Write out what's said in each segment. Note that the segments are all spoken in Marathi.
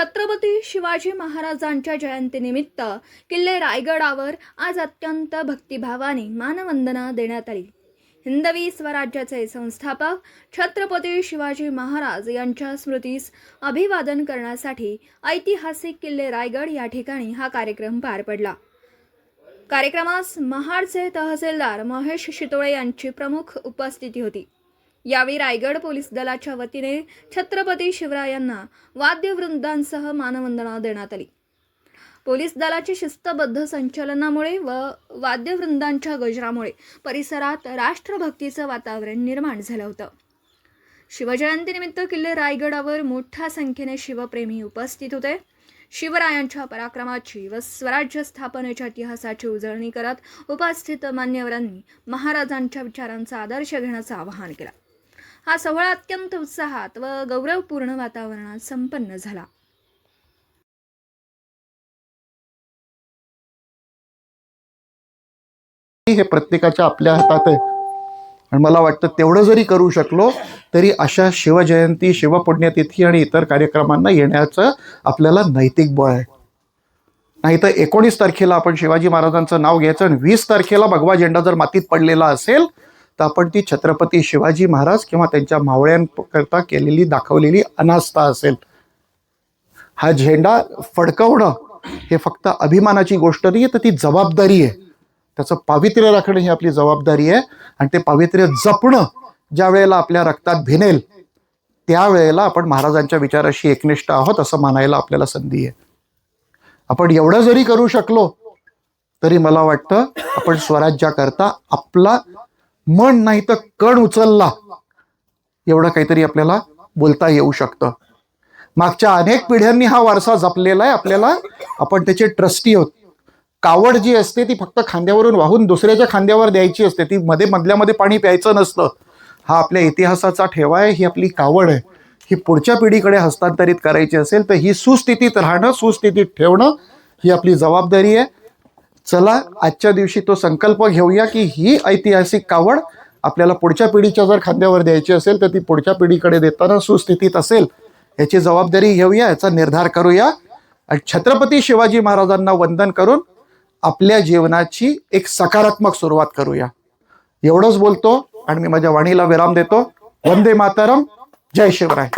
छत्रपती शिवाजी महाराजांच्या जयंतीनिमित्त किल्ले रायगडावर आज अत्यंत भक्तिभावाने मानवंदना देण्यात आली. हिंदवी स्वराज्याचे संस्थापक छत्रपती शिवाजी महाराज यांच्या स्मृतीस अभिवादन करण्यासाठी ऐतिहासिक किल्ले रायगड या ठिकाणी हा कार्यक्रम पार पडला. कार्यक्रमास महाडचे तहसीलदार महेश शितोळे यांची प्रमुख उपस्थिती होती. यावेळी रायगड पोलीस दलाच्या वतीने छत्रपती शिवरायांना वाद्यवृंदांसह मानवंदना देण्यात आली. पोलीस दलाची शिस्तबद्ध संचलनामुळे व वाद्यवृंदांच्या गजरामुळे परिसरात राष्ट्रभक्तीचं वातावरण निर्माण झालं होतं. शिवजयंतीनिमित्त किल्ले रायगडावर मोठ्या संख्येने शिवप्रेमी उपस्थित होते. शिवरायांच्या पराक्रमाची व स्वराज्य स्थापनेच्या इतिहासाची उजळणी करत उपस्थित मान्यवरांनी महाराजांच्या विचारांचा आदर्श घेण्याचं आवाहन केलं. हा सोहळा अत्यंत उत्साहात व गौरवपूर्ण वातावरणात संपन्न झाला. हे प्रत्येकाच्या आपल्या हातात आहे. आणि मला वाटतं तेवढं जरी करू शकलो तरी अशा शिवजयंती शिवपुण्यतिथी आणि इतर कार्यक्रमांना येण्याचं आपल्याला नैतिक बळ आहे. नाही तर एकोणीस तारखेला आपण शिवाजी महाराजांचं नाव घ्यायचं आणि वीस तारखेला भगवा झेंडा जर मातीत पडलेला असेल तर आपण ती छत्रपती शिवाजी महाराज किंवा त्यांच्या मावळ्यांकरता केलेली दाखवलेली अनास्था असेल. हा झेंडा फडकवणं हे फक्त अभिमानाची गोष्ट नाही आहे तर ती जबाबदारी आहे. त्याचं पावित्र्य राखणं ही आपली जबाबदारी आहे आणि ते पावित्र्य जपणं ज्या वेळेला आपल्या रक्तात भिनेल त्यावेळेला आपण महाराजांच्या विचाराशी एकनिष्ठ आहोत असं मानायला आपल्याला संधी आहे. आपण एवढं जरी करू शकलो तरी मला वाटतं आपण स्वराज्याकरता आपला मन नाही तर कण उचलला. एवढं काहीतरी आपल्याला बोलता येऊ शकतं. मागच्या अनेक पिढ्यांनी हा वारसा जपलेला आहे. आपल्याला आपण त्याचे ट्रस्टी आहोत. कावड जी असते ती फक्त खांद्यावरून वाहून दुसऱ्याच्या खांद्यावर द्यायची असते. ती मध्ये मधल्यामध्ये पाणी प्यायचं नसतं. हा आपल्या इतिहासाचा ठेवा आहे. ही आपली कावड आहे. ही पुढच्या पिढीकडे हस्तांतरित करायची असेल तर ही सुस्थितीत राहणं सुस्थितीत ठेवणं ही आपली जबाबदारी आहे. चला आजच्या दिवशी तो संकल्प घेऊया की ही ऐतिहासिक कावड आपल्याला पुढच्या पिढीच्या जर खांद्यावर द्यायची असेल तर ती पुढच्या पिढीकडे देताना सुस्थितीत असेल याची जबाबदारी घेऊया याचा निर्धार करूया. आणि छत्रपती शिवाजी महाराजांना वंदन करून आपल्या जीवनाची एक सकारात्मक सुरुवात करूया. एवढंच बोलतो आणि मी माझ्या वाणीला विराम देतो. वंदे मातरम. जय शिवराय.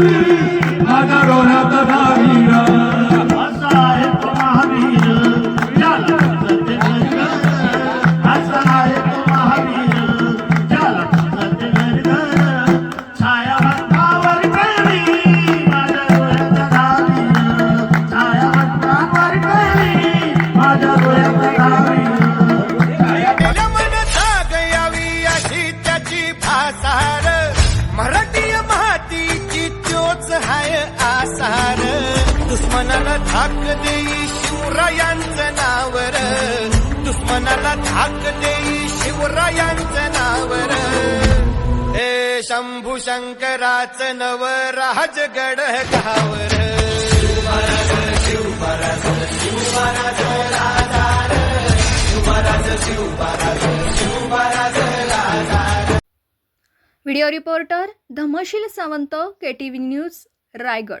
भक्तावर ठेवी दुश्मनाला धाक देई शिवरायांचं नावर. दुश्मनाला धाक देई शिवरायांचं नावर. हे शंभू शंकराचं नव Rajgad गावर. Video reporter Dhamsheel Sawant KTV news Raigad.